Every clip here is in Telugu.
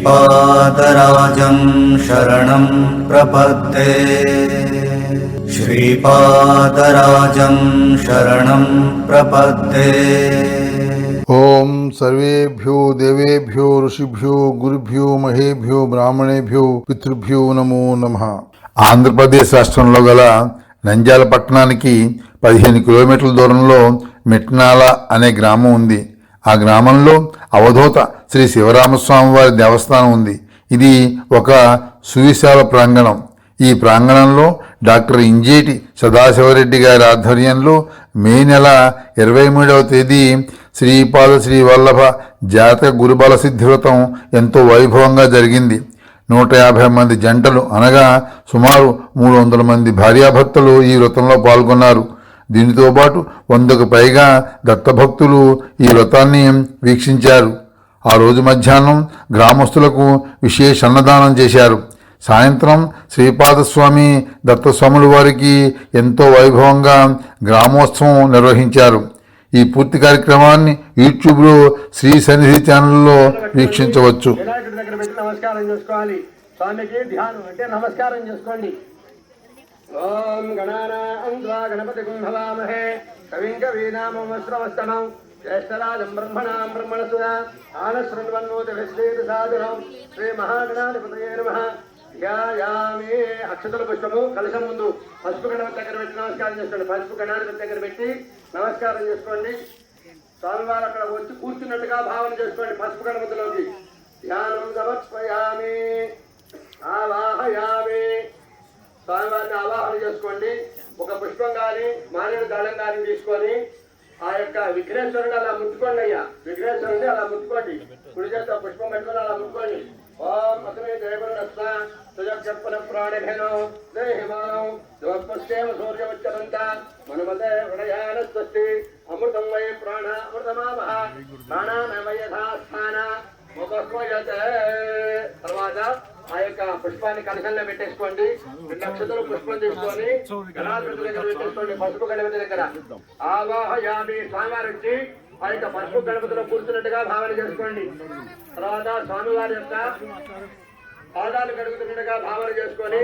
श्रीपादराजं शरणं प्रपद्ये श्रीपादराजं शरणं प्रपद्ये ఓం సర్వేభ్యో దేవేభ్యో ఋషిభ్యో గురుభ్యో మహేభ్యో బ్రాహ్మణేభ్యో పితృభ్యో నమో నమ ఆంధ్రప్రదేశ్ రాష్ట్రంలో గల నంద్యాల పట్టణానికి పదిహేను కిలోమీటర్ల దూరంలో మెట్నాల అనే గ్రామం ఉంది ఆ గ్రామంలో అవధూత శ్రీ శివరామస్వామి వారి దేవస్థానం ఉంది. ఇది ఒక సువిశాల ప్రాంగణం. ఈ ప్రాంగణంలో డాక్టర్ ఇంజేటి సదాశివరెడ్డి గారి ఆధ్వర్యంలో మే నెల ఇరవై మూడవ తేదీ శ్రీపాద శ్రీ వల్లభ జాతక గురుబల సిద్ధివ్రతం ఎంతో వైభవంగా జరిగింది. నూట యాభై మంది జంటలు అనగా సుమారు మూడు వందల మంది భార్యాభర్తలు ఈ వ్రతంలో పాల్గొన్నారు. దీనితో పాటు వందకు పైగా దత్తభక్తులు ఈ వ్రతాన్ని వీక్షించారు. ఆ రోజు మధ్యాహ్నం గ్రామస్తులకు విశేష అన్నదానం చేశారు. సాయంత్రం శ్రీపాదస్వామి దత్తస్వాముల వారికి ఎంతో వైభవంగా గ్రామోత్సవం నిర్వహించారు. ఈ పూర్తి కార్యక్రమాన్ని యూట్యూబ్లో శ్రీ సన్నిధి ఛానల్లో వీక్షించవచ్చు. నమస్కారం చేసుకోవాలి. స్వామికి ధ్యానం అంటే నమస్కారం చేసుకోండి. ఓం గణ గణపతి కుంభవామహే కవిం కవీనామస్రవస్తమం జ్యేష్ఠరాజం బ్రహ్మణాం బ్రహ్మణసుర ఆనశృణ్వన్నోత విశ్వేత సాధనం శ్రీ మహాగణాధిపతయే నమ ధ్యాయామే అక్షతల పుష్పము కలశం ముందు. పసుపు గణపతి దగ్గర పెట్టి నమస్కారం చేసుకోండి. పసుపు గణాధిపతి దగ్గర పెట్టి నమస్కారం చేసుకోండి. స్వామివారు అక్కడ వచ్చి కూర్చున్నట్టుగా భావన చేసుకోండి పసుపు గణపతిలోకి ధ్యానం సమర్పయామి. ఆవాహయామి. స్వామివారిని ఆవాహన చేసుకోండి. ఒక పుష్పం కానీ మానేడు దళం కానీ తీసుకొని ఆ యొక్క విఘ్నేశ్వరుని అలా ముట్టుకోండి అయ్యా. విఘ్నేశ్వరుని అలా ముట్టుకోండి. కుడి చేత పుష్పం పెట్టుకొని అలా ముట్టుకోండి. ఓం అతమే దేవరుడస్వ సుజక్షప్పన ప్రాణిభేనో దేహిమానం జ్యోత్పశ్చేమ సూర్యవచ్చనంత మనుమతే హృదయాన స్వస్తి అమృతం వై ప్రాణ అమృతమావహ ప్రాణానవ యథాస్థాన ముఖస్వయతే ఆ యొక్క పుష్పాన్ని కలశంలో పెట్టేసుకోండి. నక్షత్రం పుష్పం తీసుకొని గణాధిపతి దగ్గర పెట్టేసుకోండి పసుపు గణపతి దగ్గర ఆవాహయామి స్వామివారి వచ్చి ఆ యొక్క పసుపు గణపతిలో కూర్చున్నట్టుగా భావన చేసుకోండి. తర్వాత స్వామివారి యొక్క పాదాలు కడుగుతున్నట్టుగా భావన చేసుకొని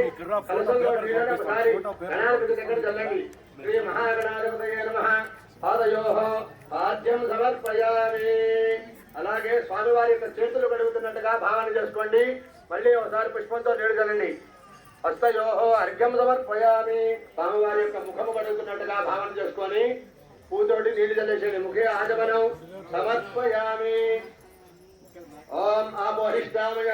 కలశంలో ఒకసారి గణాధిపతి దగ్గర చల్లండి. శ్రీ మహాగణాధిపతి నమ. పాదయో పాద్యం సమర్పయామి. అలాగే స్వామివారి యొక్క చేతులు కడుగుతున్నట్టుగా భావన చేసుకోండి. మళ్ళీ ఒకసారి పుష్పంతో నీళ్ళు చల్లండి హస్తయోహో అర్ఘ్యం సమర్పయామి. స్వామివారి యొక్క ముఖము కడుగుతున్నట్టుగా భావన చేసుకొని పూతోటి నీళ్ళు చల్లేసేది ముఖే ఆచమనం సమర్పయామి. ఓం ఆమోహిష్టామయ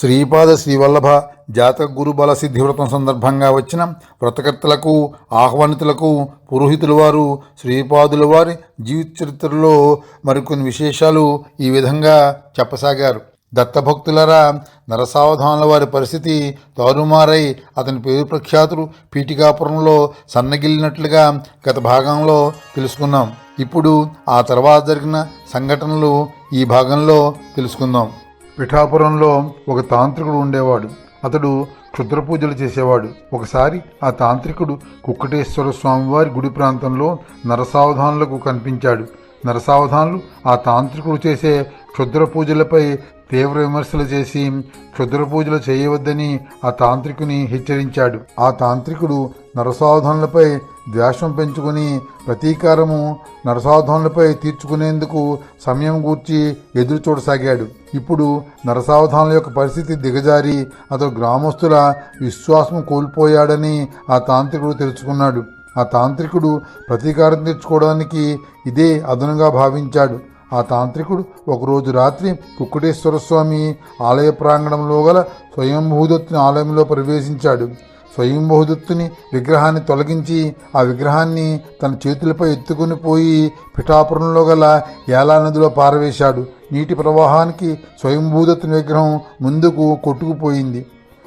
శ్రీపాద శ్రీవల్లభ జాతక గురుబల సిద్ధివ్రతం సందర్భంగా వచ్చిన వ్రతకర్తలకు ఆహ్వానితులకు పురోహితుల వారు శ్రీపాదుల వారి జీవిత చరిత్రలో మరికొన్ని విశేషాలు ఈ విధంగా చెప్పసాగారు. దత్తభక్తులరా నరసావధానుల వారి పరిస్థితి తారుమారై అతని పేరు ప్రఖ్యాతులు పీఠికాపురంలో సన్నగిల్లినట్లుగా గత భాగంలో తెలుసుకున్నాం. ఇప్పుడు ఆ తర్వాత జరిగిన సంఘటనలు ఈ భాగంలో తెలుసుకుందాం. పిఠాపురంలో ఒక తాంత్రికుడు ఉండేవాడు. అతడు క్షుద్ర పూజలు చేసేవాడు. ఒకసారి ఆ తాంత్రికుడు కుక్కటేశ్వర స్వామివారి గుడి ప్రాంతంలో నరసావధానులకు కనిపించాడు. నరసావధానులు ఆ తాంత్రికుడు చేసే క్షుద్ర పూజలపై తీవ్ర విమర్శలు చేసి క్షుద్ర పూజలు చేయవద్దని ఆ తాంత్రికుని హెచ్చరించాడు. ఆ తాంత్రికుడు నరసావధానులపై ద్వేషం పెంచుకుని ప్రతీకారము నరసావధానులపై తీర్చుకునేందుకు సమయం గూర్చి ఎదురు చూడసాగాడు. ఇప్పుడు నరసావధానుల యొక్క పరిస్థితి దిగజారి అతడు గ్రామస్తుల విశ్వాసం కోల్పోయాడని ఆ తాంత్రికుడు తెలుసుకున్నాడు. ఆ తాంత్రికుడు ప్రతీకారం తీర్చుకోవడానికి ఇదే అదనంగా భావించాడు. ఆ తాంత్రికుడు ఒకరోజు రాత్రి కుక్కుటేశ్వర స్వామి ఆలయ ప్రాంగణంలో గల స్వయంభూదత్తుని ఆలయంలో ప్రవేశించాడు. స్వయంభూదత్తుని విగ్రహాన్ని తొలగించి ఆ విగ్రహాన్ని తన చేతులపై ఎత్తుకుని పోయి పిఠాపురంలో గల ఏలా నదిలో పారవేశాడు. నీటి ప్రవాహానికి స్వయంభూదత్తుని విగ్రహం ముందుకు కొట్టుకుపోయింది.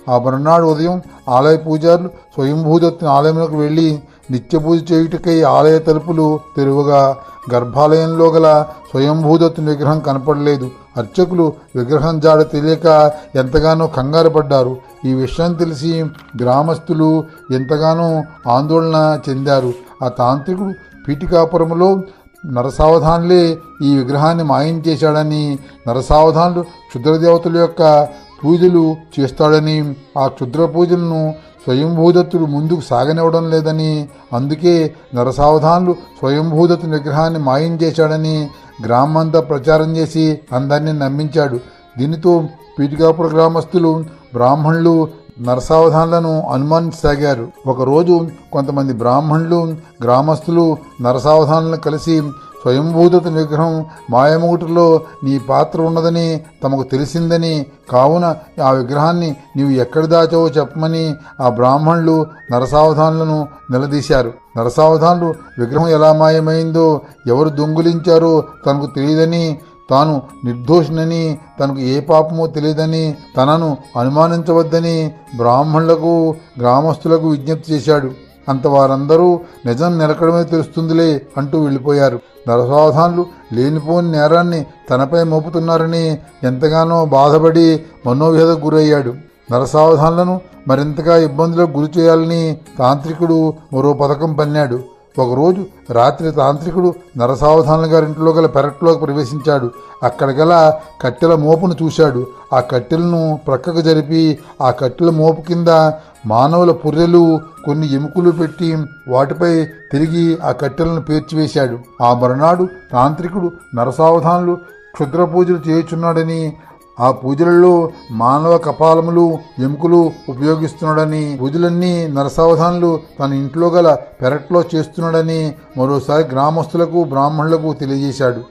ఆ మరునాడు ఉదయం ఆలయ పూజారులు స్వయంభూదత్తుని ఆలయంలోకి వెళ్ళి నిత్య పూజ చేయుటకై ఆలయ తలుపులు తెరువగా గర్భాలయంలో గల స్వయంభూదత్తుని విగ్రహం కనపడలేదు. అర్చకులు విగ్రహం జాడ తెలియక ఎంతగానో కంగారు పడ్డారు. ఈ విషయం తెలిసి గ్రామస్తులు ఎంతగానో ఆందోళన చెందారు. ఆ తాంత్రికుడు పీఠికాపురంలో నరసావధానులే ఈ విగ్రహాన్ని మాయం చేశాడని నరసావధానులు క్షుద్రదేవతల యొక్క పూజలు చేస్తాడని ఆ క్షుద్ర పూజలను స్వయంభూదత్తుడు ముందుకు సాగనివ్వడం లేదని అందుకే నరసావధానులు స్వయంభూదత్తుని విగ్రహాన్ని మాయం చేశాడని గ్రామంతా ప్రచారం చేసి అందరినీ నమ్మించాడు. దీనితో పీటికాపుర గ్రామస్తులు బ్రాహ్మణులు నరసావధానులను అనుమానించసాగారు. ఒకరోజు కొంతమంది బ్రాహ్మణులు గ్రామస్తులు నరసావధానులను కలిసి స్వయంభూతత విగ్రహం మాయమూటిలో నీ పాత్ర ఉన్నదని తమకు తెలిసిందని కావున ఆ విగ్రహాన్ని నీవు ఎక్కడ దాచావో చెప్పమని ఆ బ్రాహ్మణులు నరసావధానులను నిలదీశారు. నరసావధానులు విగ్రహం ఎలా మాయమైందో ఎవరు దొంగులించారో తనకు తెలియదని తాను నిర్దోషినని తనకు ఏ పాపమో తెలియదని తనను అనుమానించవద్దని బ్రాహ్మణులకు గ్రామస్తులకు విజ్ఞప్తి చేశాడు. అంత వారందరూ నిజం నిలకడమే తెలుస్తుందిలే అంటూ వెళ్ళిపోయారు. నరసావధానులు లేనిపోని నేరాన్ని తనపై మోపుతున్నారని ఎంతగానో బాధపడి మనోవ్యధకు గురయ్యాడు. నరసావధానులను మరింతగా ఇబ్బందులకు గురి చేయాలని తాంత్రికుడు మరో పథకం పన్నాడు. ఒకరోజు రాత్రి తాంత్రికుడు నరసావధానుల గారింట్లో గల పెరట్లోకి ప్రవేశించాడు. అక్కడ గల కట్టెల మోపును చూశాడు. ఆ కట్టెలను ప్రక్కకు జరిపి ఆ కట్టెల మోపు కింద మానవుల పుర్రెలు కొన్ని ఎముకలు పెట్టి వాటిపై తిరిగి ఆ కట్టెలను పేర్చివేశాడు. ఆ మరునాడు తాంత్రికుడు నరసావధానులు క్షుద్ర పూజలు చేయుచున్నాడని ఆ పూజలలో మానవ కపాలములు ఎముకలు ఉపయోగిస్తున్నాడని పూజలన్నీ నరసావధానులు తన ఇంట్లో గల పెరట్లో చేస్తున్నాడని మరోసారి గ్రామస్తులకు బ్రాహ్మణులకు తెలియజేశాడు.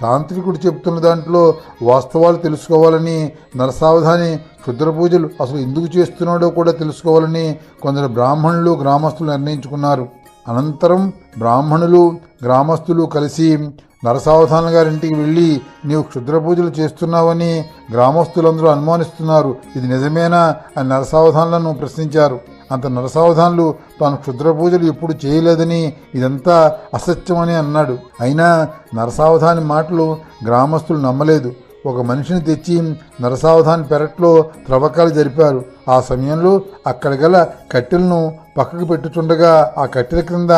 తాంత్రికుడు చెప్తున్న దాంట్లో వాస్తవాలు తెలుసుకోవాలని నరసావధాని క్షుద్ర పూజలు అసలు ఎందుకు చేస్తున్నాడో కూడా తెలుసుకోవాలని కొందరు బ్రాహ్మణులు గ్రామస్తులు నిర్ణయించుకున్నారు. అనంతరం బ్రాహ్మణులు గ్రామస్తులు కలిసి నరసావధాన గారింటికి వెళ్ళి నీవు క్షుద్ర పూజలు చేస్తున్నావని గ్రామస్తులందరూ అనుమానిస్తున్నారు. ఇది నిజమేనా అని నరసావధానులను ప్రశ్నించారు. అంత నరసావధానులు తాను క్షుద్ర పూజలు ఎప్పుడు చేయలేదని ఇదంతా అసత్యమని అన్నాడు. అయినా నరసావధాని మాటలు గ్రామస్తులు నమ్మలేదు. ఒక మనిషిని తెచ్చి నరసావధాని పెరట్లో త్రవ్వకాలు జరిపారు. ఆ సమయంలో అక్కడ గల కట్టెలను పక్కకు పెట్టుచుండగా ఆ కట్టెల క్రింద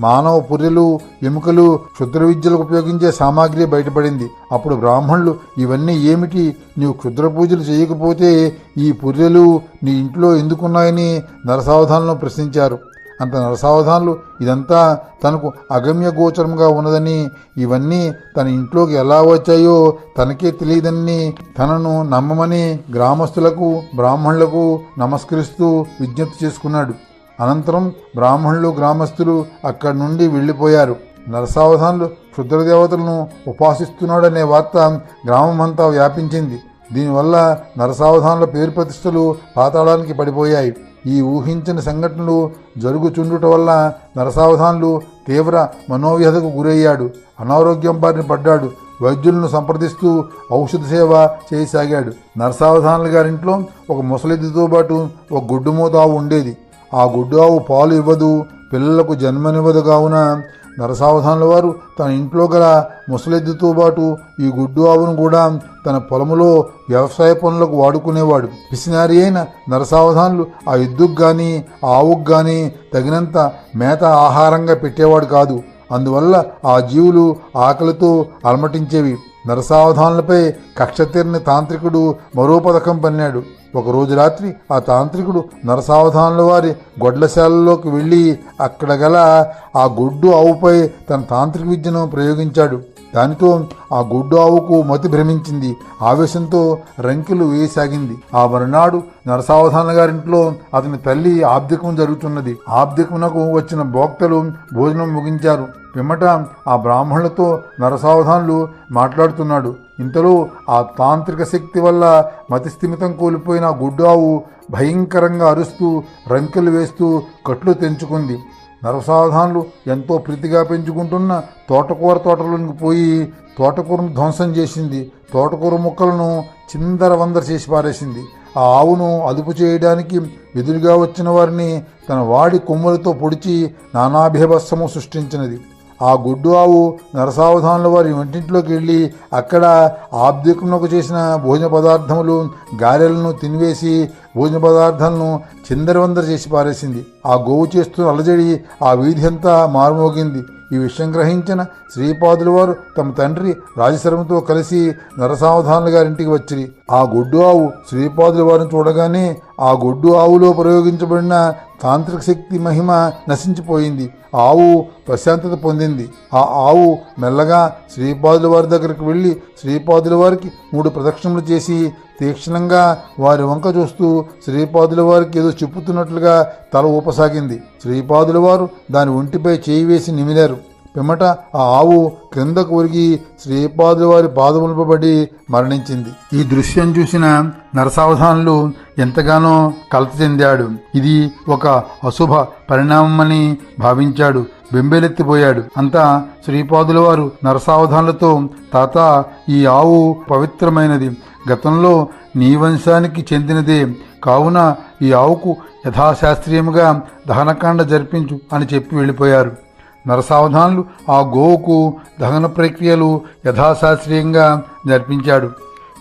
మానవ పుర్రెలు ఎముకలు క్షుద్ర విద్యలకు ఉపయోగించే సామాగ్రి బయటపడింది. అప్పుడు బ్రాహ్మణులు ఇవన్నీ ఏమిటి? నీవు క్షుద్ర పూజలు చేయకపోతే ఈ పుర్రెలు నీ ఇంట్లో ఎందుకున్నాయని నరసావధానులను ప్రశ్నించారు. అంత నరసావధానులు ఇదంతా తనకు అగమ్య గోచరంగా ఉన్నదని ఇవన్నీ తన ఇంట్లోకి ఎలా వచ్చాయో తనకే తెలియదని తనను నమ్మమని గ్రామస్తులకు బ్రాహ్మణులకు నమస్కరిస్తూ విజ్ఞప్తి చేసుకున్నాడు. అనంతరం బ్రాహ్మణులు గ్రామస్తులు అక్కడి నుండి వెళ్ళిపోయారు. నరసావధానులు క్షుద్రదేవతలను ఉపాసిస్తున్నాడనే వార్త గ్రామమంతా వ్యాపించింది. దీనివల్ల నరసావధానుల పేరు ప్రతిష్టలు పాతాళానికి పడిపోయాయి. ఈ ఊహించిన సంఘటనలు జరుగుచుండుట వల్ల నరసావధానులు తీవ్ర మనోవ్యధకు గురయ్యాడు. అనారోగ్యం బారిన పడ్డాడు. వైద్యులను సంప్రదిస్తూ ఔషధ సేవ చేయసాగాడు. నరసావధానుల గారింట్లో ఒక ముసలిదితో పాటు ఒక గుడ్డు ఉండేది. ఆ గుడ్డు ఆవు పాలు ఇవ్వదు పిల్లలకు జన్మనివ్వదు కావున నరసావధానుల వారు తన ఇంట్లో గల ముసలెద్దుతో పాటు ఈ గుడ్డు ఆవును కూడా తన పొలములో వ్యవసాయ పనులకు వాడుకునేవాడు. పిసినారి అయిన నరసావధానులు ఆ ఎద్దుకు కానీ ఆవుకు కానీ తగినంత మేత ఆహారంగా పెట్టేవాడు కాదు. అందువల్ల ఆ జీవులు ఆకలితో అలమటించేవి. నరసావధానులపై కక్ష తీరిన తాంత్రికుడు మరో పథకం పన్నాడు. ఒకరోజు రాత్రి ఆ తాంత్రికుడు నరసావధానుల వారి గొడ్లశాలలోకి వెళ్ళి అక్కడ గల ఆ గుడ్డు ఆవుపై తన తాంత్రిక విద్యను ప్రయోగించాడు. దానితో ఆ గుడ్డు ఆవుకు మతి భ్రమించింది. ఆవేశంతో రంకెలు వేయసాగింది. ఆ మరునాడు నరసావధాన గారింట్లో అతని తల్లి ఆబ్దికం జరుగుతున్నది. ఆబ్దికమునకు వచ్చిన భోక్తలు భోజనం ముగించారు. పిమ్మట ఆ బ్రాహ్మణులతో నరసావధానులు మాట్లాడుతున్నాడు. ఇంతలో ఆ తాంత్రిక శక్తి వల్ల మతిస్థిమితం కోల్పోయిన గుడ్డావు గుడ్డు ఆవు భయంకరంగా అరుస్తూ రంకెలు వేస్తూ కట్లు తెంచుకుంది. నరసావధానులు ఎంతో ప్రీతిగా పెంచుకుంటున్న తోటకూర తోటలోనికి పోయి తోటకూరను ధ్వంసం చేసింది. తోటకూర ముక్కలను చిందర వందర చేసి పారేసింది. ఆ ఆవును అదుపు చేయడానికి ఎదురుగా వచ్చిన వారిని తన వాడి కొమ్ములతో పొడిచి నానాభిభత్సము సృష్టించినది. ఆ గుడ్డు ఆవు నరసావధానుల వారి వంటింట్లోకి వెళ్ళి అక్కడ ఆబ్దికమునకు చేసిన భోజన పదార్థములు గారెలను తినివేసి భోజన పదార్థాలను చిందరవందర చేసి పారేసింది. ఆ గోవు చేస్తున్న అలజడి ఆ వీధి అంతా మారుమోగింది. ఈ విషయం గ్రహించిన శ్రీపాదుల వారు తమ తండ్రి రాజశర్మతో కలిసి నరసావధానుల గారింటికి వచ్చిరి. ఆ గొడ్డు ఆవు శ్రీపాదుల వారిని చూడగానే ఆ గొడ్డు ఆవులో ప్రయోగించబడిన తాంత్రిక శక్తి మహిమ నశించిపోయింది. ఆవు ప్రశాంతత పొందింది. ఆ ఆవు మెల్లగా శ్రీపాదుల వారి దగ్గరికి వెళ్ళి శ్రీపాదుల వారికి మూడు ప్రదక్షిణలు చేసి తీక్షణంగా వారి వంక చూస్తూ శ్రీపాదుల వారికి ఏదో చెప్పుతున్నట్లుగా తల ఊపసాగింది. శ్రీపాదుల వారు దాని ఒంటిపై చేయి వేసి నిమిలారు పిమ్మట ఆ ఆవు క్రిందకు ఒరిగి శ్రీపాదుల వారి పాదములపబడి మరణించింది. ఈ దృశ్యం చూసిన నరసావధానులు ఎంతగానో కలత చెందాడు. ఇది ఒక అశుభ పరిణామమని భావించాడు. బెంబేలెత్తిపోయాడు. అంతా శ్రీపాదుల వారు నరసావధానులతో తాత ఈ ఆవు పవిత్రమైనది. గతంలో నీ వంశానికి చెందినదే. కావున ఈ ఆవుకు యథాశాస్త్రీయముగా దహనకాండ జరిపించు అని చెప్పి వెళ్ళిపోయారు. నరసావధానులు ఆ గోవుకు దహన ప్రక్రియలు యథాశాస్త్రీయంగా జరిపించాడు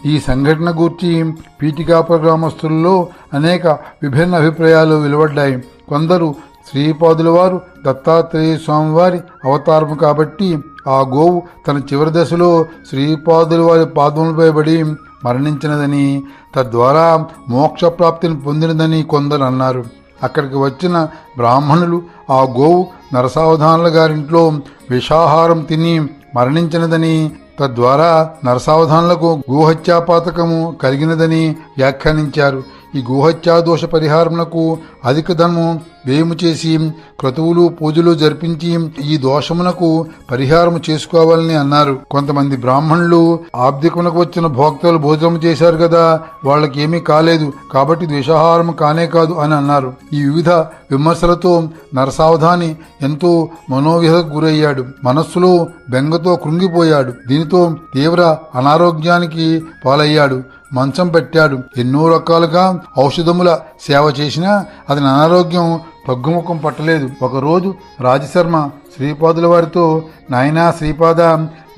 ఈ సంఘటన గూర్చి పీఠికాపుర గ్రామస్తుల్లో అనేక విభిన్న అభిప్రాయాలు వెలువడ్డాయి. కొందరు శ్రీపాదుల వారు దత్తాత్రేయ స్వామివారి అవతారము కాబట్టి ఆ గోవు తన చివరి దశలో శ్రీపాదుల వారి పాదములపై పడి మరణించినదని తద్వారా మోక్షప్రాప్తిని పొందినదని కొందరు అన్నారు. అక్కడికి వచ్చిన బ్రాహ్మణులు ఆ గోవు నరసావధానుల గారింట్లో విషాహారం తిని మరణించినదని తద్వారా నరసావధానులకు గోహత్యాపాతకము కలిగినదని వ్యాఖ్యానించారు. ఈ గోహత్యాదోష పరిహారమునకు అధిక ధనము వ్యయము చేసి క్రతువులు పూజలు జరిపించి ఈ దోషమునకు పరిహారము చేసుకోవాలని అన్నారు. కొంతమంది బ్రాహ్మణులు ఆబ్దికమునకు వచ్చిన భోక్తలు భోజనం చేశారు కదా వాళ్ళకి ఏమీ కాలేదు కాబట్టి ద్వేషాహారం కానే కాదు అని అన్నారు. ఈ వివిధ విమర్శలతో నరసావధాని ఎంతో మనోవ్యధకు గురయ్యాడు. మనస్సులో బెంగతో కృంగిపోయాడు. దీనితో తీవ్ర అనారోగ్యానికి పాలయ్యాడు. మంచం పెట్టాడు. ఎన్నో రకాలుగా ఔషధముల సేవ చేసినా అతని అనారోగ్యం తగ్గుముఖం పట్టలేదు. ఒకరోజు రాజశర్మ శ్రీపాదుల వారితో నాయనా శ్రీపాద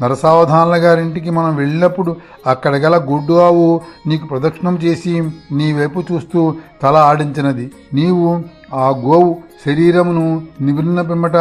నరసావధానుల గారింటికి మనం వెళ్ళినప్పుడు అక్కడ గల గుడ్డు ఆవు నీకు ప్రదక్షిణం చేసి నీ వైపు చూస్తూ తల ఆడించినది. నీవు ఆ గోవు శరీరమును నివిన్న పిమ్మట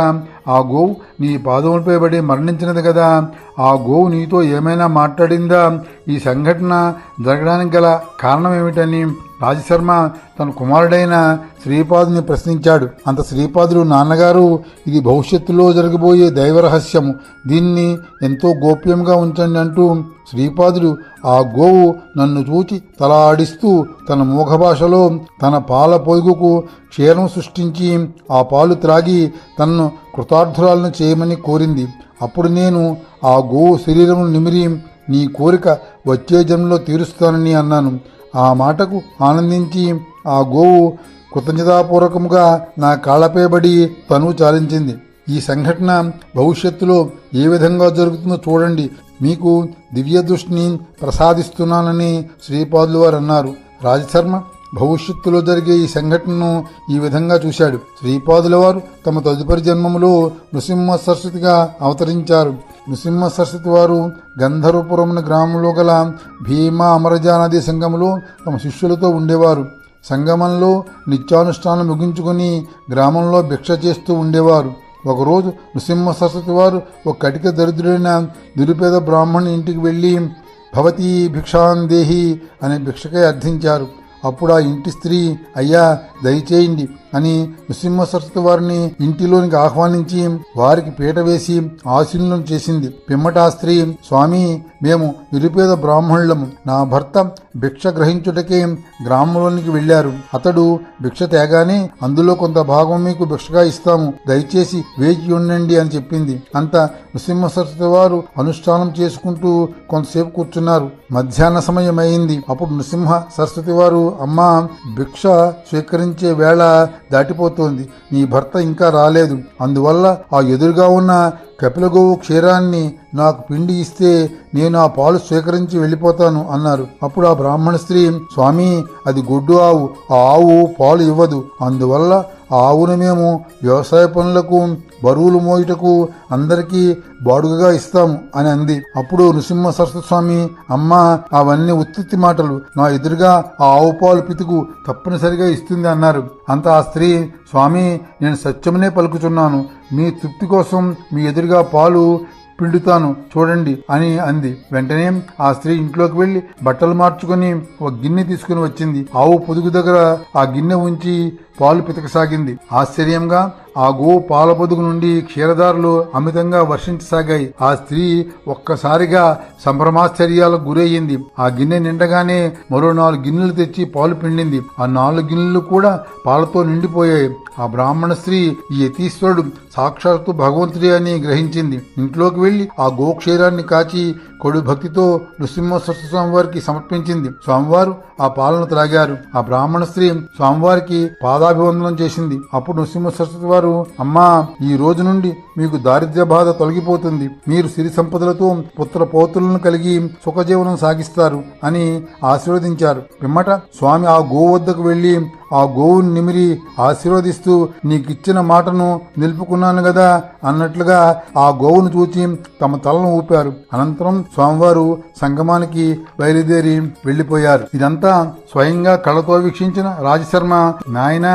ఆ గోవు నీ పాదములపై పడి మరణించినది కదా. ఆ గోవు నీతో ఏమైనా మాట్లాడిందా? ఈ సంఘటన జరగడానికి గల కారణం ఏమిటని రాజశర్మ తన కుమారుడైన శ్రీపాదుని ప్రశ్నించాడు. అంత శ్రీపాదుడు నాన్నగారు ఇది భవిష్యత్తులో జరగబోయే దైవరహస్యము దీన్ని ఎంతో గోప్యంగా ఉంచండి అంటూ శ్రీపాదుడు ఆ గోవు నన్ను చూచి తలాడిస్తూ తన మూఘ భాషలో తన పాల పొదుగుకు క్షీరం సృష్టించి ఆ పాలు త్రాగి తనను కృతార్థురాలను చేయమని కోరింది. అప్పుడు నేను ఆ గోవు శరీరమును నిమిరి నీ కోరిక వచ్చే జన్మలో తీరుస్తానని అన్నాను. ఆ మాటకు ఆనందించి ఆ గోవు కృతజ్ఞతాపూర్వకముగా నా కాళ్ళపై పడి తను చాలించింది. ఈ సంఘటన భవిష్యత్తులో ఏ విధంగా జరుగుతుందో చూడండి. మీకు దివ్య దృష్టిని ప్రసాదిస్తున్నానని శ్రీపాదులు వారు అన్నారు. రాజశర్మ భవిష్యత్తులో జరిగే ఈ సంఘటనను ఈ విధంగా చూశాడు. శ్రీపాదుల వారు తమ తదుపరి జన్మములో నృసింహ సరస్వతిగా అవతరించారు. నృసింహ సరస్వతి వారు గంధర్వపురమున గ్రామంలో గల భీమా అమరజా నది సంగములో తమ శిష్యులతో ఉండేవారు. సంగమంలో నిత్యానుష్ఠానం ముగించుకొని గ్రామంలో భిక్ష చేస్తూ ఉండేవారు. ఒకరోజు నృసింహ సరస్వతి వారు ఒక కటిక దరిద్రుడైన నిరుపేద బ్రాహ్మణుని ఇంటికి వెళ్ళి భవతీ భిక్షాందేహి అనే భిక్షకై అర్థించారు అప్పుడు ఆ ఇంటి స్త్రీ అయ్యా దయచేయండి అని నృసింహ సరస్వతి వారిని ఇంటిలోనికి ఆహ్వానించి వారికి పీట వేసి ఆశీనులను చేసింది. పిమ్మట ఆ స్త్రీ స్వామి మేము నిరుపేద బ్రాహ్మణులము. నా భర్త భిక్ష గ్రహించుటకే గ్రామంలోనికి వెళ్ళారు. అతడు భిక్ష తేగానే అందులో కొంత భాగం మీకు భిక్షగా ఇస్తాము. దయచేసి వేచి ఉండండి అని చెప్పింది. అంత నృసింహ సరస్వతి వారు అనుష్ఠానం చేసుకుంటూ కొంతసేపు కూర్చున్నారు. మధ్యాహ్న సమయం అయింది అప్పుడు నృసింహ సరస్వతి వారు అమ్మ భిక్ష స్వీకరించే వేళ దాటిపోతోంది. నీ భర్త ఇంకా రాలేదు. అందువల్ల ఆ ఎదురుగా ఉన్న కపిలగోవు క్షీరాన్ని నాకు పిండి ఇస్తే నేను ఆ పాలు స్వీకరించి వెళ్ళిపోతాను అన్నారు. అప్పుడు ఆ బ్రాహ్మణ స్త్రీ స్వామి అది గొడ్డు ఆవు. ఆ ఆవు పాలు ఇవ్వదు. అందువల్ల ఆవును మేము వ్యవసాయ పనులకు బరువులు మోయుటకు అందరికీ బాడుగగా ఇస్తాము అని అంది. అప్పుడు నృసింహ సరస్వస్వామి అమ్మ అవన్నీ ఉత్తిత్తి మాటలు. నా ఎదురుగా ఆ ఆవు పాలు పితుకు తప్పనిసరిగా ఇస్తుంది అన్నారు. అంత ఆ స్త్రీ స్వామి నేను సత్యమనే పలుకుచున్నాను. మీ తృప్తి కోసం మీ ఎదురుగా పాలు పిండుతాను చూడండి అని అంది. వెంటనే ఆ స్త్రీ ఇంట్లోకి వెళ్ళి బట్టలు మార్చుకొని ఒక గిన్నె తీసుకుని వచ్చింది. ఆవు పొదుగు దగ్గర ఆ గిన్నె ఉంచి పాలు పితకసాగింది. ఆశ్చర్యంగా ఆ గో పాల పొదుగు నుండి క్షీరదారులు అమితంగా వర్షించసాగాయి. ఆ స్త్రీ ఒక్కసారిగా సంభ్రమాశ్చర్యాలకు గురయ్యింది. ఆ గిన్నె నిండగానే మరో నాలుగు గిన్నెలు తెచ్చి పాలు పిండింది. ఆ నాలుగు గిన్నెలు కూడా పాలతో నిండిపోయాయి. ఆ బ్రాహ్మణ స్త్రీ ఈ యతీశ్వరుడు సాక్షాత్తు భగవంతుడే అని గ్రహించింది. ఇంట్లోకి వెళ్ళి ఆ గోక్షీరాన్ని కాచి కొడు భక్తితో నృసింహ స్వామివారికి సమర్పించింది. స్వామివారు ఆ పాలను త్రాగారు. ఆ బ్రాహ్మణ స్త్రీ స్వామివారికి పాదాభివందనం చేసింది. అప్పుడు నృసింహ సరస్వతి వారు అమ్మా ఈ రోజు నుండి మీకు దారిద్ర్య బాధ తొలగిపోతుంది. మీరు సిరి సంపదలతో పుత్ర పౌత్రులను కలిగి సుఖజీవనం సాగిస్తారు అని ఆశీర్వదించారు. పిమ్మట స్వామి ఆ గోవు వద్దకు వెళ్ళి ఆ గోవుని నిమిరి ఆశీర్వదిస్తూ నీకిచ్చిన మాటను నిలుపుకున్నాను కదా అన్నట్లుగా ఆ గోవును చూచి తమ తలను ఊపారు. అనంతరం స్వామివారు సంగమానికి బయలుదేరి వెళ్ళిపోయారు. ఇదంతా స్వయంగా కళతో వీక్షించిన రాజశర్మ నాయన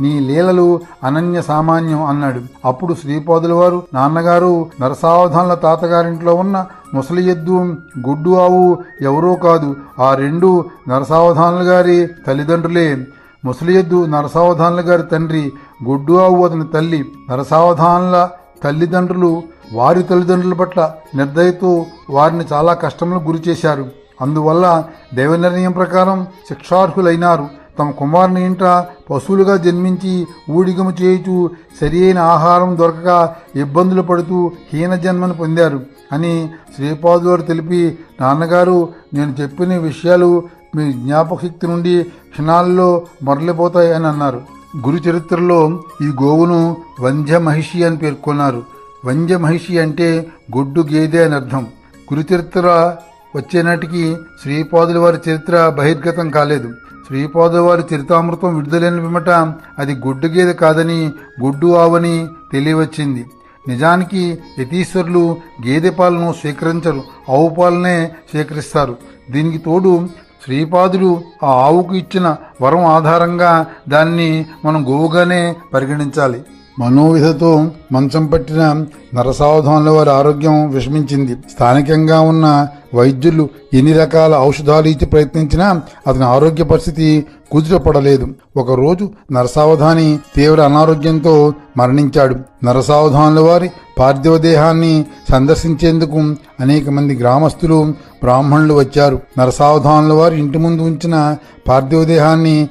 నీ లీలలు అనన్య సామాన్య అన్నాడు. అప్పుడు శ్రీపాదుల వారు నాన్నగారు నరసావధానుల తాతగారింట్లో ఉన్న ముసలి ఎద్దు గుడ్డు ఆవు ఎవరో కాదు ఆ రెండు నరసావధానులు గారి తల్లిదండ్రులే. ముసలి ఎద్దు నరసావధానుల గారి తండ్రి గుడ్డు ఆవు అతని తల్లి నరసావధానుల తల్లిదండ్రులు వారి తల్లిదండ్రుల పట్ల నిర్దయతో వారిని చాలా కష్టములకు గురి చేశారు. అందువల్ల దైవ నిర్ణయం ప్రకారం శిక్షార్హులైనారు. తమ కుమారుని ఇంట పశువులుగా జన్మించి ఊడిగము చేయుచు సరియైన ఆహారం దొరకక ఇబ్బందులు పడుతూ హీన జన్మను పొందారు అని శ్రీపాదు గారు తెలిపి నాన్నగారు నేను చెప్పిన విషయాలు మీ జ్ఞాపకశక్తి నుండి క్షణాల్లో మరలిపోతాయి అని అన్నారు. గురు చరిత్రలో ఈ గోవును వంధ్య మహిషి అని పేర్కొన్నారు. వంధ్య మహిషి అంటే గొడ్డు గేదె అని అర్థం. గురు చరిత్ర వచ్చేనాటికి శ్రీపాదుల వారి చరిత్ర బహిర్గతం కాలేదు. శ్రీపాదవారి చరితామృతం విడుదలైన పిమ్మట అది గొడ్డు గేదె కాదని గొడ్డు ఆవని తెలియవచ్చింది. నిజానికి యతీశ్వరులు గేదె పాలను స్వీకరించరు ఆవు పాలనే స్వీకరిస్తారు. దీనికి తోడు శ్రీపాదులు ఆ ఆవుకు ఇచ్చిన వరం ఆధారంగా దాన్ని మనం గోవుగానే పరిగణించాలి. మనోవిధతో మంచం పట్టిన నరసావధానుల వారి ఆరోగ్యం విషమించింది. స్థానికంగా ఉన్న వైద్యులు ఎన్ని రకాల ఔషధాలు ఇచ్చి ప్రయత్నించినా అతని ఆరోగ్య పరిస్థితి కుదుటపడలేదు. ఒకరోజు నరసావధాని తీవ్ర అనారోగ్యంతో మరణించాడు. నరసావధానుల వారి పార్థివ దేహాన్ని సందర్శించేందుకు అనేక మంది గ్రామస్తులు బ్రాహ్మణులు వచ్చారు. నరసావధానుల వారు ఇంటి ముందు ఉంచిన పార్థివ దేహాన్ని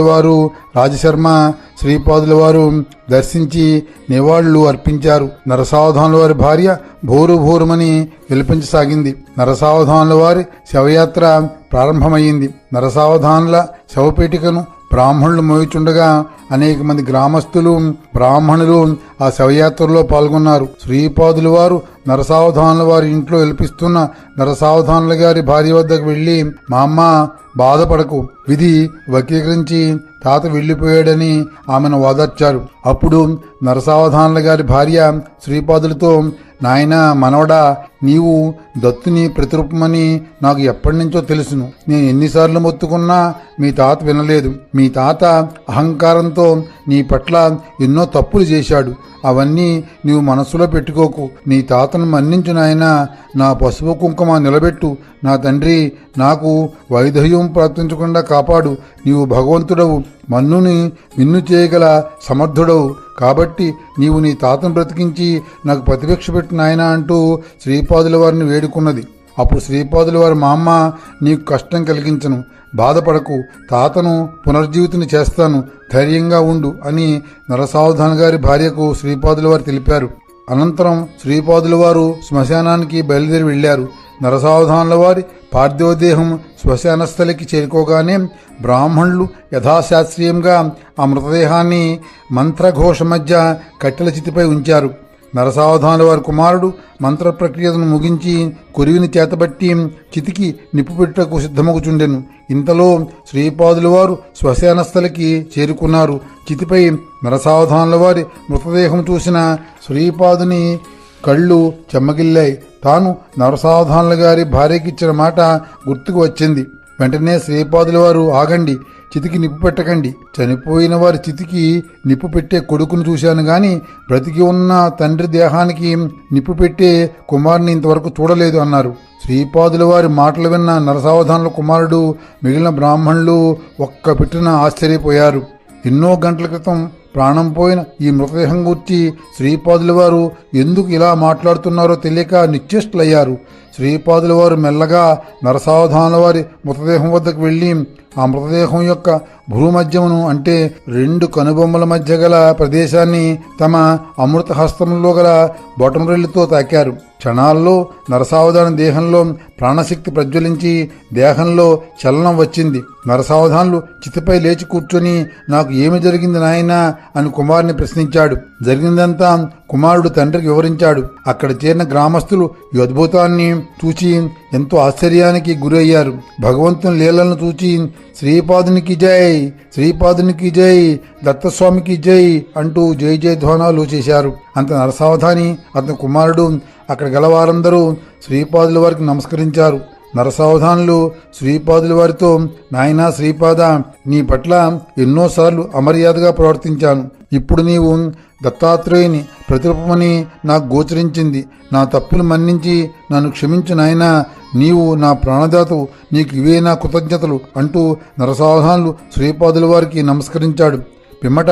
వారు రాజశర్మ శ్రీపాదుల వారు దర్శించి నివాళులు అర్పించారు. నరసావధానుల వారి భార్య భోరు భోరుమని విలపించసాగింది. నరసావధానుల వారి శవయాత్ర ప్రారంభమైంది నరసావధానుల శవపేటికను బ్రాహ్మణులు మోయిచుండగా అనేక మంది గ్రామస్తులు బ్రాహ్మణులు ఆ శవయాత్రలో పాల్గొన్నారు. శ్రీపాదులు వారు నరసావధానుల వారి ఇంట్లో వెలిపిస్తున్న నరసావధానుల గారి భార్య వద్దకు వెళ్ళి మా అమ్మ బాధపడకు. విధి వక్రీకరించి తాత వెళ్ళిపోయాడని ఆమెను ఓదార్చారు అప్పుడు నరసావధానుల గారి భార్య శ్రీపాదులతో నాయన మనవడా నీవు దత్తుని ప్రతిరూపమని నాకు ఎప్పటి నుంచో తెలుసును. నేను ఎన్నిసార్లు మొత్తుకున్నా మీ తాత వినలేదు. మీ తాత అహంకారంతో నీ పట్ల ఎన్నో తప్పులు చేశాడు. అవన్నీ నీవు మనసులో పెట్టుకోకు. నీ తాత అతను మన్నించు నాయన నా పసుపు కుంకుమ నిలబెట్టు. నా తండ్రి నాకు వైధవ్యం ప్రాప్తించకుండా కాపాడు. నీవు భగవంతుడవు మన్నుని నిన్ను చేయగల సమర్థుడవు. కాబట్టి నీవు నీ తాతను బ్రతికించి నాకు ప్రతిపక్ష పెట్టు నాయనా అంటూ శ్రీపాదుల వారిని వేడుకున్నది. అప్పుడు శ్రీపాదుల వారి మా అమ్మ నీకు కష్టం కలిగించను. బాధపడకు తాతను పునర్జీవితుని చేస్తాను. ధైర్యంగా ఉండు అని నరసావధాన్ గారి భార్యకు శ్రీపాదుల వారు తెలిపారు. అనంతరం శ్రీపాదుల వారు శ్మశానానికి బయలుదేరి వెళ్ళారు. నరసావధానుల వారి పార్థివదేహం శ్మశానస్థలికి చేరుకోగానే బ్రాహ్మణులు యథాశాస్త్రీయంగా ఆ మృతదేహాన్ని మంత్రఘోష మధ్య కట్టెల చితిపై ఉంచారు. నరసావధానుల వారి కుమారుడు మంత్ర ప్రక్రియను ముగించి కొరివిని చేతబట్టి చితికి నిప్పు పెట్టకు సిద్ధమగుచుండెను. ఇంతలో శ్రీపాదుల వారు శ్మశానస్థలకి చేరుకున్నారు. చితిపై నరసావధానుల వారి మృతదేహం చూసిన శ్రీపాదుని కళ్ళు చెమ్మగిల్లాయి. తాను నరసావధానుల గారి భార్యకిచ్చిన మాట గుర్తుకు వచ్చింది. వెంటనే శ్రీపాదుల వారు ఆగండి చితికి నిప్పు పెట్టకండి. చనిపోయిన వారి చితికి నిప్పు పెట్టే కొడుకును చూశాను గాని బ్రతికి ఉన్న తండ్రి దేహానికి నిప్పు పెట్టే కుమారుని ఇంతవరకు చూడలేదు అన్నారు. శ్రీపాదుల వారి మాటలు విన్న నరసావధానుల కుమారుడు మిగిలిన బ్రాహ్మణులు ఒక్క పెట్టిన ఆశ్చర్యపోయారు. ఎన్నో గంటల క్రితం ప్రాణం పోయిన ఈ మృతదేహం గూర్చి శ్రీపాదుల వారు ఎందుకు ఇలా మాట్లాడుతున్నారో తెలియక నిశ్చేష్టులయ్యారు. శ్రీపాదుల వారు మెల్లగా నరసావధానుల వారి మృతదేహం వద్దకు వెళ్ళి ఆ మృతదేహం యొక్క భూమధ్యమును అంటే రెండు కనుబొమ్మల మధ్య గల ప్రదేశాన్ని తమ అమృత హస్తంలో గల బొటమరెల్లితో తాకారు. క్షణాల్లో నరసావధాన దేహంలో ప్రాణశక్తి ప్రజ్వలించి దేహంలో చలనం వచ్చింది. నరసావధానులు చితిపై లేచి కూర్చొని నాకు ఏమి జరిగింది నాయనా? అని కుమారుని ప్రశ్నించాడు. జరిగిందంతా కుమారుడు తండ్రికి వివరించాడు. అక్కడ చేరిన గ్రామస్తులు ఈ అద్భుతాన్ని చూచి ఎంతో ఆశ్చర్యానికి గురయ్యారు. భగవంతుని లీలలను చూచి శ్రీపాదునికి జై శ్రీపాదునికి జై దత్తస్వామికి జై అంటూ జై జయ ధ్వానాలు చేశారు. అంత నరసావధాని అతని కుమారుడు అక్కడ గల వారందరూ శ్రీపాదుల వారికి నమస్కరించారు. నరసావధానులు శ్రీపాదుల వారితో నాయనా శ్రీపాద నీ పట్ల ఎన్నోసార్లు అమర్యాదగా ప్రవర్తించాను. ఇప్పుడు నీవు దత్తాత్రేయుని ప్రతిరూపమని నాకు గోచరించింది. నా తప్పులు మన్నించి నన్ను క్షమించు నాయనా. నీవు నా ప్రాణదాతవు నీకు ఇవే నా కృతజ్ఞతలు అంటూ నరసావధానులు శ్రీపాదుల వారికి నమస్కరించాడు. పిమ్మట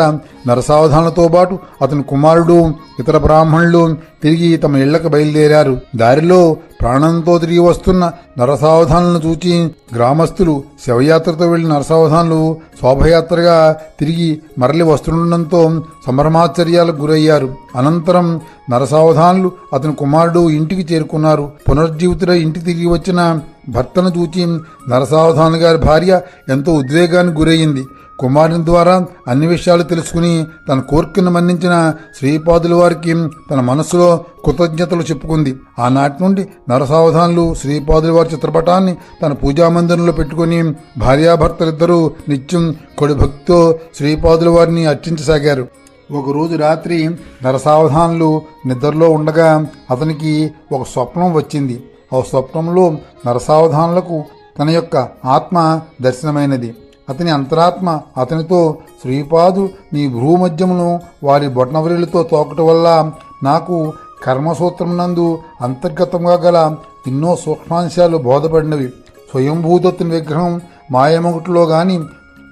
నరసావధానులతో పాటు అతని కుమారుడు ఇతర బ్రాహ్మణులు తిరిగి తమ ఇళ్ళకు బయలుదేరారు. దారిలో ప్రాణంతో తిరిగి వస్తున్న నరసావధానులను చూచి గ్రామస్తులు శవయాత్రతో వెళ్ళిన నరసావధానులు శోభయాత్రగా తిరిగి మరలి వస్తుండటంతో సంభ్రమాశ్చర్యాలకు గురయ్యారు. అనంతరం నరసావధానులు అతని కుమారుడు ఇంటికి చేరుకున్నారు. పునర్జీవితుడ ఇంటి తిరిగి వచ్చిన భర్తను చూచి నరసావధాను గారి భార్య ఎంతో ఉద్వేగానికి గురయ్యింది కుమారుని ద్వారా అన్ని విషయాలు తెలుసుకుని తన కోరికను మన్నించిన శ్రీపాదుల వారికి తన మనసులో కృతజ్ఞతలు చెప్పుకుంది. ఆనాటి నుండి నరసావధానులు శ్రీపాదుల వారి చిత్రపటాన్ని తన పూజామందిరంలో పెట్టుకుని భార్యాభర్తలిద్దరూ నిత్యం కొడి భక్తితో శ్రీపాదుల వారిని అర్చించసాగారు. ఒకరోజు రాత్రి నరసావధానులు నిద్రలో ఉండగా అతనికి ఒక స్వప్నం వచ్చింది. ఆ స్వప్నంలో నరసావధానులకు తన యొక్క ఆత్మ దర్శనమైనది. అతని అంతరాత్మ అతనితో శ్రీపాదు నీ భ్రూమధ్యమును వారి బొట్నవరిలతో తోకటం వల్ల నాకు కర్మసూత్రం నందు అంతర్గతంగా గల ఎన్నో సూక్ష్మాంశాలు బోధపడినవి. స్వయంభూదత్తుని విగ్రహం మాయమొకటిలో గాని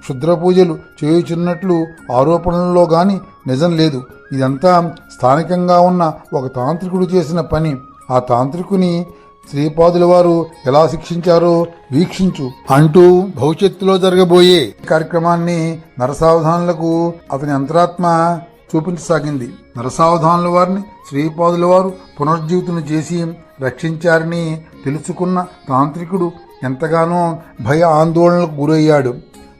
క్షుద్ర పూజలు చేయుచున్నట్లు ఆరోపణలలో గాని నిజం లేదు. ఇదంతా స్థానికంగా ఉన్న ఒక తాంత్రికుడు చేసిన పని. ఆ తాంత్రికుని శ్రీపాదుల వారు ఎలా శిక్షించారో వీక్షించు. అంటూ భవిష్యత్తులో జరగబోయే కార్యక్రమాన్ని నరసావధానులకు అతని అంతరాత్మ చూపించసాగింది. నరసావధానుల వారిని శ్రీపాదుల వారు పునర్జీవితం చేసి రక్షించారని తెలుసుకున్న తాంత్రికుడు ఎంతగానో భయ ఆందోళనలకు గురయ్యాడు.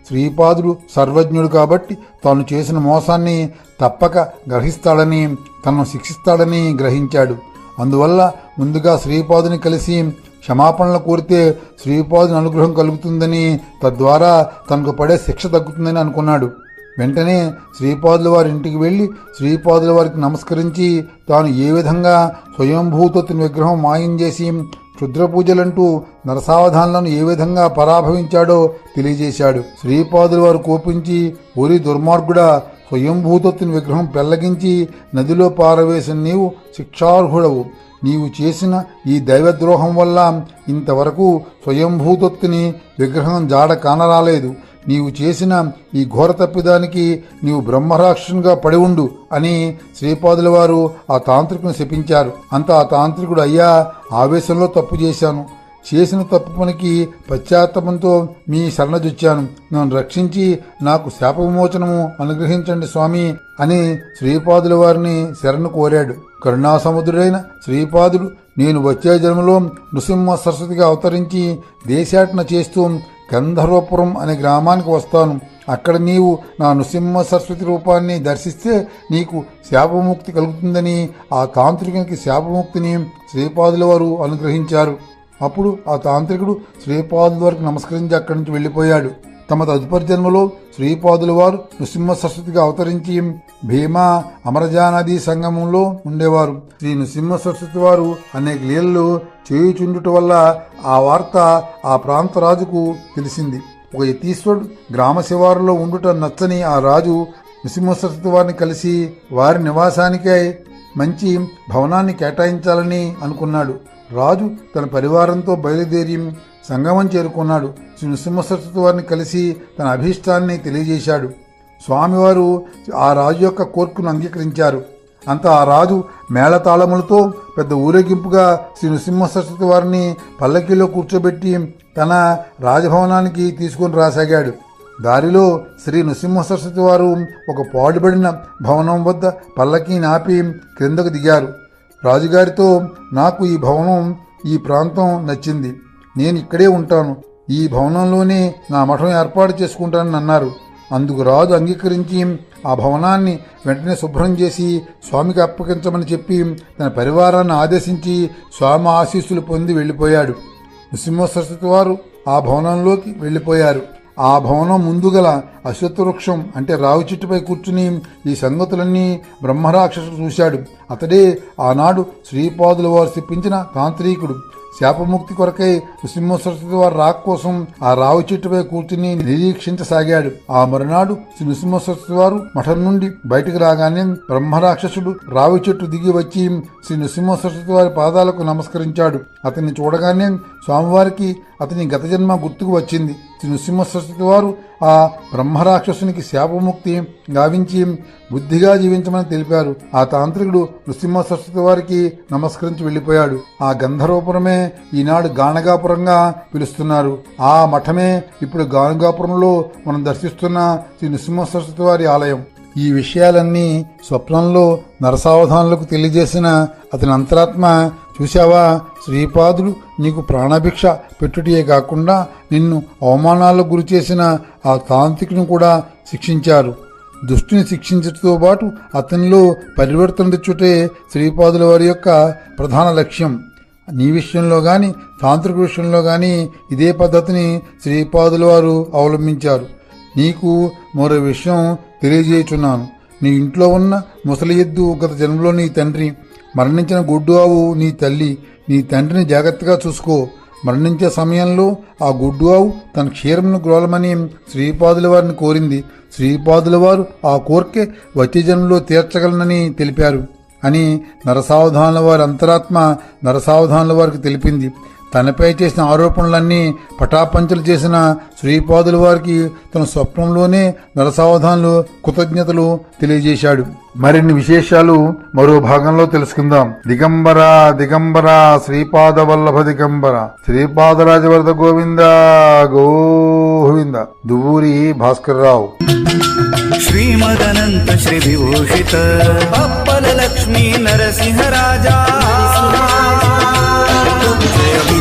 శ్రీపాదుడు సర్వజ్ఞుడు కాబట్టి తాను చేసిన మోసాన్ని తప్పక గ్రహిస్తాడని తనను శిక్షిస్తాడని గ్రహించాడు. అందువల్ల ముందుగా శ్రీపాదుని కలిసి క్షమాపణలు కోరితే శ్రీపాదుని అనుగ్రహం కలుగుతుందని తద్వారా తనకు పడే శిక్ష తగ్గుతుందని అనుకున్నాడు. వెంటనే శ్రీపాదుల వారి ఇంటికి వెళ్ళి శ్రీపాదుల వారికి నమస్కరించి తాను ఏ విధంగా స్వయంభూతత్తుని విగ్రహం మాయం చేసి క్షుద్ర పూజలంటూ నరసావధానులను ఏ విధంగా పరాభవించాడో తెలియజేశాడు. శ్రీపాదుల వారు కోపించి ఓరి దుర్మార్గుడా స్వయంభూతత్తుని విగ్రహం పెళ్ళగించి నదిలో పారవేసిన నీవు శిక్షార్హుడవు. నీవు చేసిన ఈ దైవద్రోహం వల్ల ఇంతవరకు స్వయంభూతత్తుని విగ్రహం జాడ కానరాలేదు. నీవు చేసిన ఈ ఘోర తప్పిదానికి నీవు బ్రహ్మరాక్షసునిగా పడి ఉండు అని శ్రీపాదుల వారు ఆ తాంత్రికుని శపించారు. అంత ఆ తాంత్రికుడు అయ్యా ఆవేశంలో తప్పు చేశాను. చేసిన తప్పు పనికి పశ్చాత్తాపంతో మీ శరణజొచ్చాను. నన్ను రక్షించి నాకు శాప విమోచనము అనుగ్రహించండి స్వామి అని శ్రీపాదుల వారిని శరణు కోరాడు. కరుణాసముద్రుడైన శ్రీపాదుడు నేను వచ్చే జన్మలో నృసింహ సరస్వతిగా అవతరించి దేశాటన చేస్తూ గంధర్వపురం అనే గ్రామానికి వస్తాను. అక్కడ నీవు నా నృసింహ సరస్వతి రూపాన్ని దర్శిస్తే నీకు శాపముక్తి కలుగుతుందని ఆ తాంత్రికునికి శాపముక్తిని శ్రీపాదుల వారు అనుగ్రహించారు. అప్పుడు ఆ తాంత్రికుడు శ్రీపాదుల వారికి నమస్కరించి అక్కడి నుంచి వెళ్ళిపోయాడు. తమ తదుపరి జన్మలో శ్రీపాదుల వారు నృసింహ సరస్వతిగా అవతరించి భీమా అమరజానది సంగమంలో ఉండేవారు. శ్రీ నృసింహ సరస్వతి వారు అనేక లీలలు చేయుచుండుట వల్ల ఆ వార్త ఆ ప్రాంత రాజుకు తెలిసింది. ఒక యతీశ్వరుడు గ్రామ శివారులో ఉండుట నచ్చని ఆ రాజు నృసింహ సరస్వతి వారిని కలిసి వారి నివాసానికై మంచి భవనాన్ని కేటాయించాలని అనుకున్నాడు. రాజు తన పరివారంతో బయలుదేరి సంగమం చేరుకున్నాడు. శ్రీ నృసింహ సరస్వతి వారిని కలిసి తన అభీష్టాన్ని తెలియజేశాడు. స్వామివారు ఆ రాజు యొక్క కోర్కును అంగీకరించారు. అంత ఆ రాజు మేళతాళములతో పెద్ద ఊరేగింపుగా శ్రీ నృసింహ సరస్వతి వారిని పల్లకీలో కూర్చోబెట్టి తన రాజభవనానికి తీసుకొని రాసాగాడు. దారిలో శ్రీ నృసింహ సరస్వతి వారు ఒక పాడుబడిన భవనం వద్ద పల్లకీని ఆపి క్రిందకు దిగారు. రాజుగారితో నాకు ఈ భవనం ఈ ప్రాంతం నచ్చింది. నేను ఇక్కడే ఉంటాను. ఈ భవనంలోనే నా మఠం ఏర్పాటు చేసుకుంటానని అన్నారు. అందుకు రాజు అంగీకరించి ఆ భవనాన్ని వెంటనే శుభ్రం చేసి స్వామికి అప్పగించమని చెప్పి తన పరివారాన్ని ఆదేశించి స్వామి ఆశీస్సులు పొంది వెళ్ళిపోయాడు. నృసింహ సరస్వతి వారు ఆ భవనంలోకి వెళ్ళిపోయారు. ఆ భవనం ముందు గల వృక్షం అంటే రావి చెట్టుపై కూర్చుని ఈ సంగతులన్నీ బ్రహ్మరాక్షసుడు చూశాడు. అతడే ఆనాడు శ్రీపాదుల వారు శిప్పించిన తాంత్రికుడు. శాపముక్తి కొరకై నృసింహ సరస్వతి వారి రాక్ కోసం ఆ రావి చెట్టుపై కూర్చుని నిరీక్షించసాగాడు. ఆ మరునాడు శ్రీ నృసింహ సరస్వతి వారు మఠం నుండి బయటకు రాగానే బ్రహ్మరాక్షసుడు రావి చెట్టు దిగి వచ్చి శ్రీ నృసింహ సరస్వతి వారి పాదాలకు నమస్కరించాడు. అతన్ని చూడగానే స్వామివారికి అతని గత జన్మ గుర్తుకు వచ్చింది. శ్రీ నృసింహ సరస్వతి వారు ఆ బ్రహ్మరాక్షసునికి శాపముక్తి గావించి బుద్ధిగా జీవించమని తెలిపారు. ఆ తాంత్రికుడు నృసింహ సరస్వతి వారికి నమస్కరించి వెళ్ళిపోయాడు. ఆ గంధర్వపురమే ఈనాడు గానగాపురంగా పిలుస్తున్నారు. ఆ మఠమే ఇప్పుడు గానగాపురంలో మనం దర్శిస్తున్న శ్రీ నృసింహ సరస్వతి వారి ఆలయం. ఈ విషయాలన్నీ స్వప్నంలో నరసావధానులకు తెలియజేసిన అతని అంతరాత్మ చూశావా? శ్రీపాదుడు నీకు ప్రాణభిక్ష పెట్టుటియే కాకుండా నిన్ను అవమానాలకు గురి చేసిన ఆ తాంత్రికుని కూడా శిక్షించారు. దుష్టిని శిక్షించటంతో పాటు అతనిలో పరివర్తన తెచ్చుటే శ్రీపాదుల వారి యొక్క ప్రధాన లక్ష్యం. నీ విషయంలో కానీ తాంత్రిక విషయంలో కానీ ఇదే పద్ధతిని శ్రీపాదుల వారు అవలంబించారు. నీకు మరో విషయం తెలియజేయుచున్నాను. నీ ఇంట్లో ఉన్న ముసలి ఎద్దు గత జన్మలో నీ తండ్రి మరణించిన గుడ్డు ఆవు నీ తల్లి నీ తండ్రిని జాగ్రత్తగా చూసుకో. మరణించే సమయంలో ఆ గుడ్డు ఆవు తన క్షీరమును గ్రోలమని శ్రీపాదుల వారిని కోరింది. శ్రీపాదుల వారు ఆ కోరికే వచ్చే జన్మలో తీర్చగలనని తెలిపారు అని నరసావధానుల వారి అంతరాత్మ నరసావధానుల వారికి తెలిపింది. తనపై చేసిన ఆరోపణలన్నీ పటాపంచలు చేసిన శ్రీపాదుల వారికి తన స్వప్నంలోనే నరసావధానులు కృతజ్ఞతలు తెలియజేశాడు. మరిన్ని విశేషాలు మరో భాగంలో తెలుసుకుందాం. దిగంబర దిగంబర శ్రీపాద వల్లభ దిగంబర శ్రీపాదరాజవరద గోవింద గోవింద దువూరి భాస్కర్రావు. శ్రీమదనంత శ్రీ విభూషిత అప్పల లక్ష్మీ నరసింహరాజా.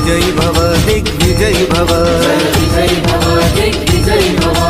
दिग्विजयी भव दिग्विजयी भव दिग्विजयी भव दिग्विजयी भव